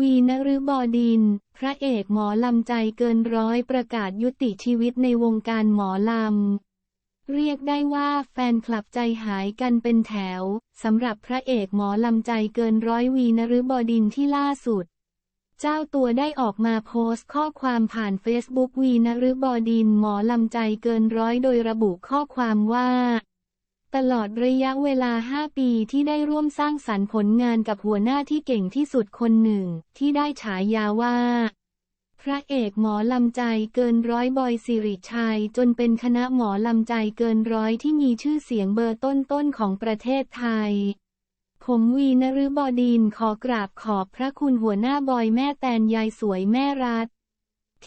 วีนฤบดิน พระเอกหมอลำใจเกินร้อยประกาศยุติชีวิตในวงการหมอลำ เรียกได้ว่าแฟนคลับใจหายกันเป็นแถว สำหรับพระเอกหมอลำใจเกินร้อยวีนฤบดินที่ล่าสุด เจ้าตัวได้ออกมาโพสต์ข้อความผ่านเฟซบุ๊กวีนฤบดินหมอลำใจเกินร้อยโดยระบุข้อความว่า ตลอดระยะเวลา 5 ปีที่ได้ร่วมสร้างสรรค์ผลงานกับหัวหน้าที่เก่งที่สุดคนหนึ่ง ที่ได้ฉายาว่า พระเอกหมอลำใจเกินร้อยบอยสิริชัย จนเป็นคณะหมอลำใจเกินร้อยที่มีชื่อเสียงเบอร์ต้นๆของประเทศไทย ผมวีนฤบดินขอกราบขอบพระคุณหัวหน้าบอยแม่แตนยายสวยแม่รัฐ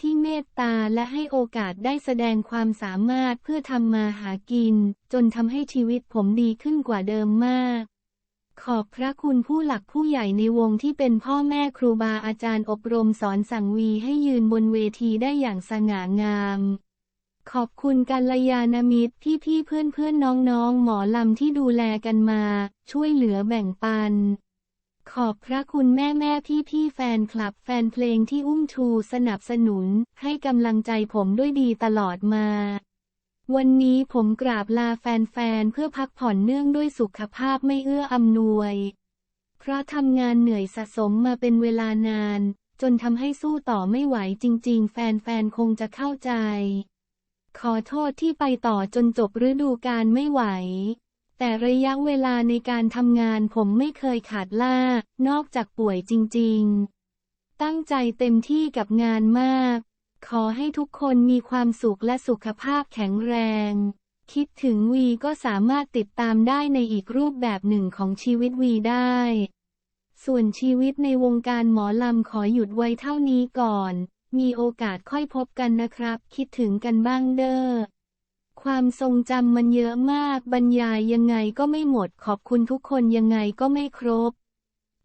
ที่เมตตาและให้โอกาสได้แสดงความสามารถเพื่อทำมาหากิน จนทำให้ชีวิตผมดีขึ้นกว่าเดิมมาก ขอบพระคุณผู้หลักผู้ใหญ่ในวงที่เป็นพ่อแม่ครูบาอาจารย์อบรมสอนสั่งวีให้ยืนบนเวทีได้อย่างสง่างามขอบคุณกัลยาณมิตรพี่พี่เพื่อนเพื่อนน้องน้องๆหมอลำที่ดูแลกันมา ช่วยเหลือแบ่งปัน ขอบพระคุณแม่แม่พี่พี่แฟนคลับแฟนเพลงที่อุ้มชูสนับสนุน ให้กำลังใจผมด้วยดีตลอดมา วันนี้ผมกราบลาแฟนๆ เพื่อพักผ่อนเนื่องด้วยสุขภาพไม่เอื้ออำนวย เพราะทำงานเหนื่อยสะสมมาเป็นเวลานาน จนทำให้สู้ต่อไม่ไหวจริง ๆ แฟนๆ คงจะเข้าใจ ขอโทษที่ไปต่อจนจบฤดูกาลไม่ไหว แต่ระยะเวลาในการทำงานผมไม่เคยขาดล่า นอกจากป่วยจริง ๆ ตั้งใจเต็มที่กับงานมาก ขอให้ทุกคนมีความสุขและสุขภาพแข็งแรง คิดถึงวีก็สามารถติดตามได้ในอีกรูปแบบหนึ่งของชีวิตวีได้ ส่วนชีวิตในวงการหมอลำขอหยุดไว้เท่านี้ก่อน มีโอกาสค่อยพบกันนะครับ คิดถึงกันบ้างเด้อ ความทรงจำมันเยอะมาก บรรยายยังไงก็ไม่หมด ขอบคุณทุกคนยังไงก็ไม่ครบ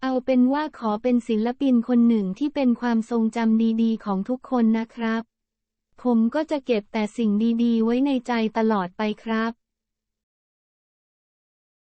เอาเป็นว่าขอเป็นศิลปินคนหนึ่งที่เป็นความทรงจำดีๆ ของทุกคนนะครับ ผมก็จะเก็บแต่สิ่งดีๆ ไว้ในใจตลอดไปครับ